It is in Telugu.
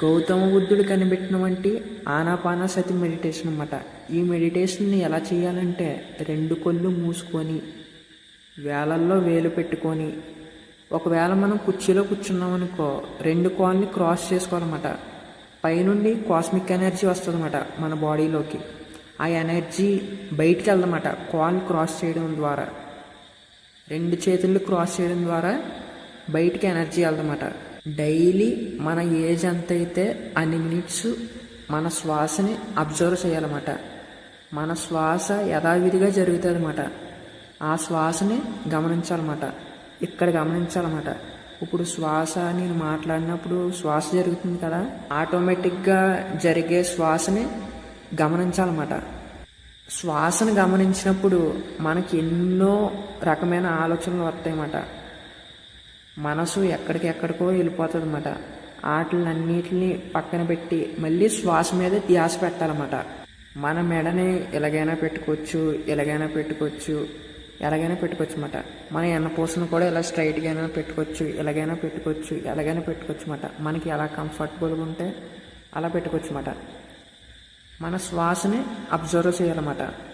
గౌతమ బుద్ధుడు కనిపెట్టిన వంటి ఆనాపానసతి మెడిటేషన్ అన్నమాట. ఈ మెడిటేషన్ని ఎలా చేయాలంటే రెండు కళ్ళు మూసుకొని వేలల్లో వేలు పెట్టుకొని ఒకవేళ మనం కుర్చీలో కూర్చున్నామనుకో రెండు కాల్ని క్రాస్ చేసుకోవాలన్నమాట. పైనుండి కాస్మిక్ ఎనర్జీ వస్తుందన్నమాట మన బాడీలోకి ఆ ఎనర్జీ బయటికి వెళ్దన్నమాట కాల్ క్రాస్ చేయడం ద్వారా. రెండు చేతులు క్రాస్ చేయడం ద్వారా బయటికి ఎనర్జీ వెళ్దన్నమాట. డైలీ మన ఏజ్ ఎంత అయితే అన్ని మినిట్స్ మన శ్వాసని అబ్జర్వ్ చేయాలన్నమాట. మన శ్వాస యథావిధిగా జరుగుతుంది అన్నమాట ఆ శ్వాసని గమనించాలన్నమాట. ఇక్కడ గమనించాలన్నమాట. ఇప్పుడు శ్వాస నేను మాట్లాడినప్పుడు శ్వాస జరుగుతుంది కదా ఆటోమేటిక్గా జరిగే శ్వాసని గమనించాలన్నమాట. శ్వాసను గమనించినప్పుడు మనకి ఎన్నో రకమైన ఆలోచనలు వస్తాయన్నమాట. మనసు ఎక్కడికి ఎక్కడికో వెళ్ళిపోతుంది వాటిలన్నిటిని పక్కన పెట్టి మళ్ళీ శ్వాస మీద ధ్యాస పెట్టాలన్నమాట. మన మెడని ఎలాగైనా పెట్టుకోవచ్చు ఎలాగైనా పెట్టుకోవచ్చు ఎలాగైనా పెట్టుకోవచ్చు అన్నమాట. మన ఎన్నపూసను కూడా ఇలా స్ట్రైట్గా అయినా పెట్టుకోవచ్చు ఎలాగైనా పెట్టుకోవచ్చు ఎలాగైనా పెట్టుకోవచ్చు అన్నమాట. మనకి ఎలా కంఫర్టబుల్గా ఉంటే అలా పెట్టుకోవచ్చు అన్నమాట. మన శ్వాసని అబ్జర్వ్ చేయాలన్నమాట.